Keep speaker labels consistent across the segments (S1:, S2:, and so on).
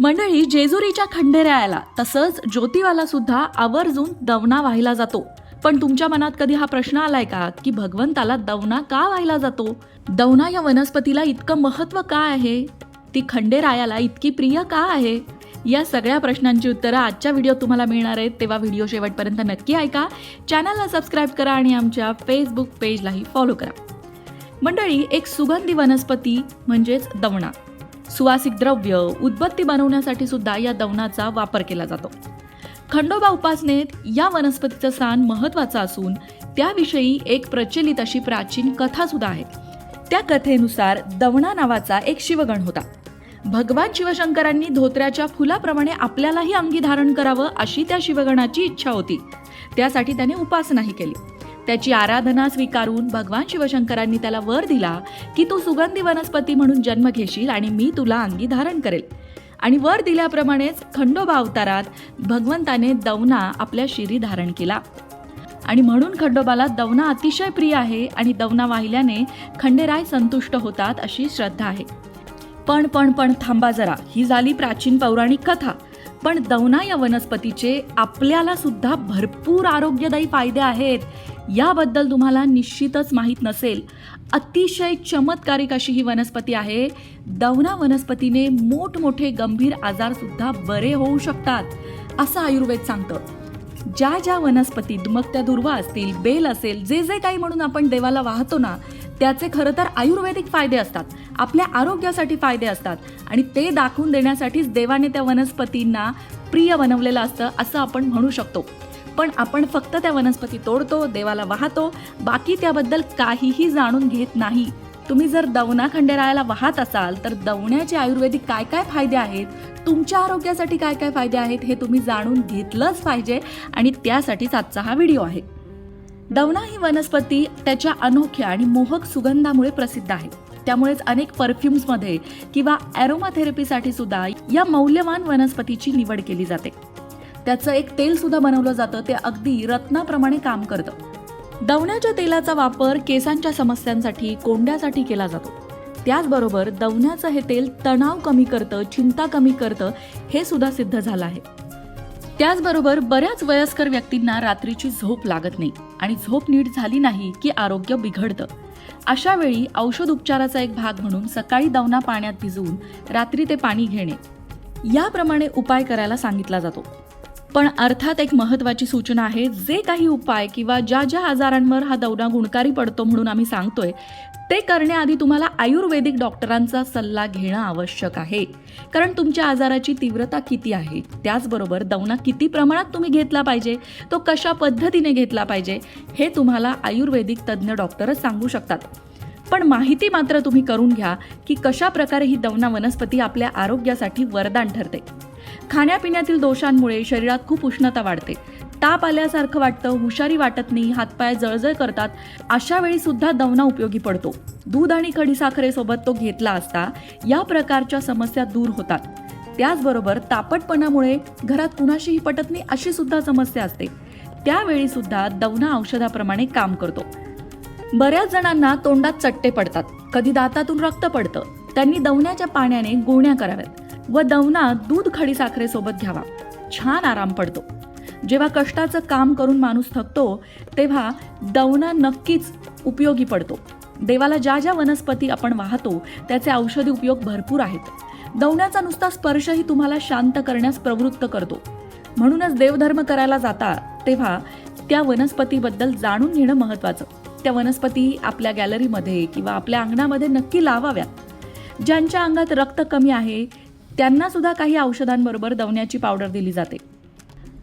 S1: मंडळी जेजुरीच्या खंडेरायाला तसंच ज्योतिवाला सुद्धा आवर्जून दवना वाहिला जातो. पण तुमच्या मनात कधी हा प्रश्न आलाय का की भगवंताला दवना का वाहिला जातो? दवना या वनस्पतीला इतकं महत्त्व का आहे? ती खंडेरायाला इतकी प्रिय का आहे? या सगळ्या प्रश्नांची उत्तरं आजच्या व्हिडिओ तुम्हाला मिळणार आहेत तेव्हा व्हिडिओ शेवटपर्यंत नक्की ऐका. चॅनलला सबस्क्राईब करा आणि आमच्या फेसबुक पेजलाही फॉलो करा. मंडळी एक सुगंधी वनस्पती म्हणजेच दवणा सुवासिक द्रव्य उदबत्ती बनवण्यासाठी सुद्धा या दवनाचा वापर केला जातो. खंडोबा उपासनेत या वनस्पतीचं स्थान महत्त्वाचं असून त्याविषयी एक प्रचलित अशी प्राचीन कथा सुद्धा आहे. त्या कथेनुसार दवणा नावाचा एक शिवगण होता. भगवान शिवशंकरांनी धोत्र्याच्या फुलाप्रमाणे आपल्यालाही अंगी धारण करावं अशी त्या शिवगणाची इच्छा होती. त्यासाठी त्याने उपासनाही केली. त्याची आराधना स्वीकारून भगवान शिवशंकरांनी त्याला वर दिला की तू सुगंधी वनस्पती म्हणून जन्म घेशील आणि मी तुला अंगी धारण करेल. आणि वर दिल्याप्रमाणेच खंडोबा अवतारात भगवंताने दवना आपल्या शिरी धारण केला. आणि म्हणून खंडोबाला दवना अतिशय प्रिय आहे आणि दवना वाहिल्याने खंडेराय संतुष्ट होतात अशी श्रद्धा आहे. पण पण पण थांबा जरा. ही झाली प्राचीन पौराणिक कथा. पण दवना या वनस्पतीचे आपल्याला सुद्धा भरपूर आरोग्यदायी फायदे आहेत. याबद्दल तुम्हाला निश्चितच माहीत नसेल. अतिशय चमत्कारिक अशी ही वनस्पती आहे. दवना वनस्पतीने मोठमोठे गंभीर आजार सुद्धा बरे होऊ शकतात असं आयुर्वेद सांगतं. ज्या ज्या वनस्पती मग त्या दुर्वा असतील बेल असेल जे जे काही म्हणून आपण देवाला वाहतो ना त्याचे खरं तर आयुर्वेदिक फायदे असतात आपल्या आरोग्यासाठी फायदे असतात आणि ते दाखवून देण्यासाठीच देवाने त्या वनस्पतींना प्रिय बनवलेलं असतं असं आपण म्हणू शकतो. पण आपण फक्त त्या वनस्पती तोडतो देवाला वाहतो. बाकी त्याबद्दल काहीही जाणून घेत नाही. तुम्ही जर दवना खंडेरायाला वाहत असाल तर दवण्याचे आयुर्वेदिक काय काय फायदे आहेत? तुमच्या आरोग्यासाठी काय काय फायदे आहेत हे तुम्ही जाणून घेतलंच पाहिजे आणि त्यासाठीच आजचा हा व्हिडिओ आहे. दवना ही वनस्पती त्याच्या अनोख्या आणि मोहक सुगंधामुळे प्रसिद्ध आहे. त्यामुळेच अनेक परफ्युम्समध्ये किंवा ॲरोमाथेरपीसाठी सुद्धा या मौल्यवान वनस्पतीची निवड केली जाते. त्याचं एक तेल सुद्धा बनवलं जातं ते अगदी रत्नाप्रमाणे काम करतं. दवण्याच्या तेलाचा वापर केसांच्या समस्यांसाठी कोंड्यासाठी केला जातो. त्याचबरोबर दवण्याचं हे तेल तणाव कमी करतं चिंता कमी करतं हे सुद्धा सिद्ध झालं आहे. त्याचबरोबर बऱ्याच वयस्कर व्यक्तींना रात्रीची झोप लागत नाही आणि झोप नीट झाली नाही की आरोग्य बिघडतं. अशा वेळी औषध उपचाराचा एक भाग म्हणून सकाळी दवना पाण्यात भिजवून रात्री ते पाणी घेणे. याप्रमाणे उपाय करायला सांगितला जातो. पण अर्थात एक महत्वाची सूचना आहे जे काही उपाय किंवा ज्या ज्या आजारांवर हा दौरा गुणकारी पडतो म्हणून आम्ही सांगतोय ते करण्याआधी तुम्हाला आयुर्वेदिक डॉक्टरांचा सल्ला घेणं आवश्यक आहे. कारण तुमच्या आजाराची तीव्रता किती आहे त्याचबरोबर दवना किती प्रमाणात तुम्ही घेतला पाहिजे तो कशा पद्धतीने घेतला पाहिजे हे तुम्हाला आयुर्वेदिक तज्ज्ञ डॉक्टरच सांगू शकतात. पण माहिती मात्र तुम्ही करून घ्या की कशा प्रकारे ही दवना वनस्पती आपल्या आरोग्यासाठी वरदान ठरते. खाण्यापिण्यातील दोषांमुळे शरीरात खूप उष्णता वाढते. ताप आल्यासारखं वाटतं हुशारी वाटत नाही हातपाय जळजळ करतात अशा वेळी सुद्धा दवना उपयोगी पडतो. दूध आणि खडीसाखरेसोबत तो घेतला असता या प्रकारच्या समस्या दूर होतात. त्याचबरोबर तापटपणामुळे घरात कुणाशीही पटत नाही अशी सुद्धा समस्या असते. त्यावेळी सुद्धा दवना औषधाप्रमाणे काम करतो. बऱ्याच जणांना तोंडात चट्टे पडतात. कधी दातातून रक्त पडतं. त्यांनी दवण्याच्या पाण्याने गुळण्या कराव्यात. व दवना दूध खडी साखरेसोबत घ्यावा. छान आराम पडतो. जेव्हा कष्टाचं काम करून माणूस थकतो तेव्हा दवना नक्कीच उपयोगी पडतो. देवाला ज्या ज्या वनस्पती आपण वाहतो त्याचे औषधी उपयोग भरपूर आहेत. दवण्याचा नुसता स्पर्शही तुम्हाला शांत करण्यास प्रवृत्त करतो. म्हणूनच देवधर्म करायला जाता तेव्हा त्या वनस्पतीबद्दल जाणून घेणं महत्त्वाचं. त्या वनस्पती आपल्या गॅलरीमध्ये किंवा आपल्या अंगणामध्ये नक्की लावाव्यात ज्यांच्या अंगात रक्त कमी आहे त्यांना सुद्धा काही औषधांबरोबर दवण्याची पावडर दिली जाते.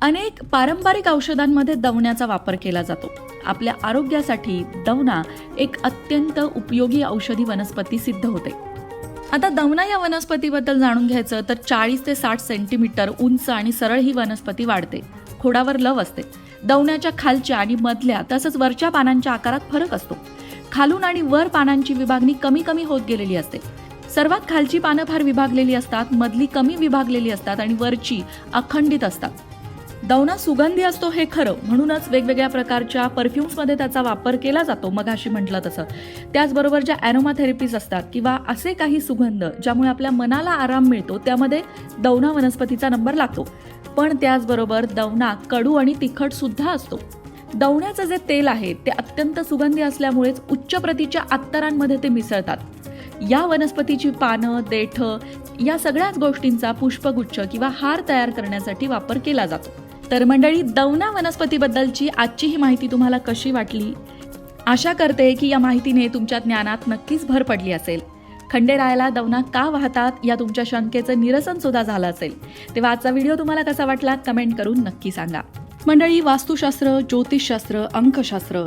S1: अनेक पारंपरिक औषधांमध्ये दवण्याचा वापर केला जातो. आपल्या आरोग्यासाठी दवना एक अत्यंत उपयोगी औषधी वनस्पती सिद्ध होते. आता दवना या वनस्पतीबद्दल जाणून घ्यायचं तर चाळीस ते साठ सेंटीमीटर उंच आणि सरळ ही वनस्पती वाढते. खोडावर लव असते. दवण्याच्या खालच्या आणि मधल्या तसंच वरच्या पानांच्या आकारात फरक असतो. खालून आणि वर पानांची विभागणी कमी कमी होत गेलेली असते. सर्वात खालची पानं फार विभागलेली असतात मधली कमी विभागलेली असतात आणि वरची अखंडित असतात. दवना सुगंधी असतो हे खरं म्हणूनच वेगवेगळ्या प्रकारच्या परफ्युम्समध्ये त्याचा वापर केला जातो मग अशी म्हटलं तसं. त्याचबरोबर ज्या ॲरोमा थेरपीज असतात किंवा असे काही सुगंध ज्यामुळे आपल्या मनाला आराम मिळतो त्यामध्ये दवना वनस्पतीचा नंबर लागतो. पण त्याचबरोबर दवना कडू आणि तिखट सुद्धा असतो. दवण्याचं जे तेल आहे ते अत्यंत सुगंधी असल्यामुळेच उच्च प्रतीच्या अत्तरांमध्ये ते मिसळतात. या वनस्पतीची पानं देठ या सगळ्याच गोष्टींचा पुष्पगुच्छ किंवा हार तयार करण्यासाठी वापर केला जातो. तर मंडळी दवना वनस्पतीबद्दलची आजची ही माहिती तुम्हाला कशी वाटली? आशा करते की या माहितीने तुमच्या ज्ञानात नक्कीच भर पडली असेल. खंडेरायाला दवना का वाहतात या तुमच्या शंकेचं निरसन सुद्धा झालं असेल. तेव्हा आजचा व्हिडिओ तुम्हाला कसा वाटला कमेंट करून नक्की सांगा. मंडळी वास्तुशास्त्र ज्योतिषशास्त्र अंकशास्त्र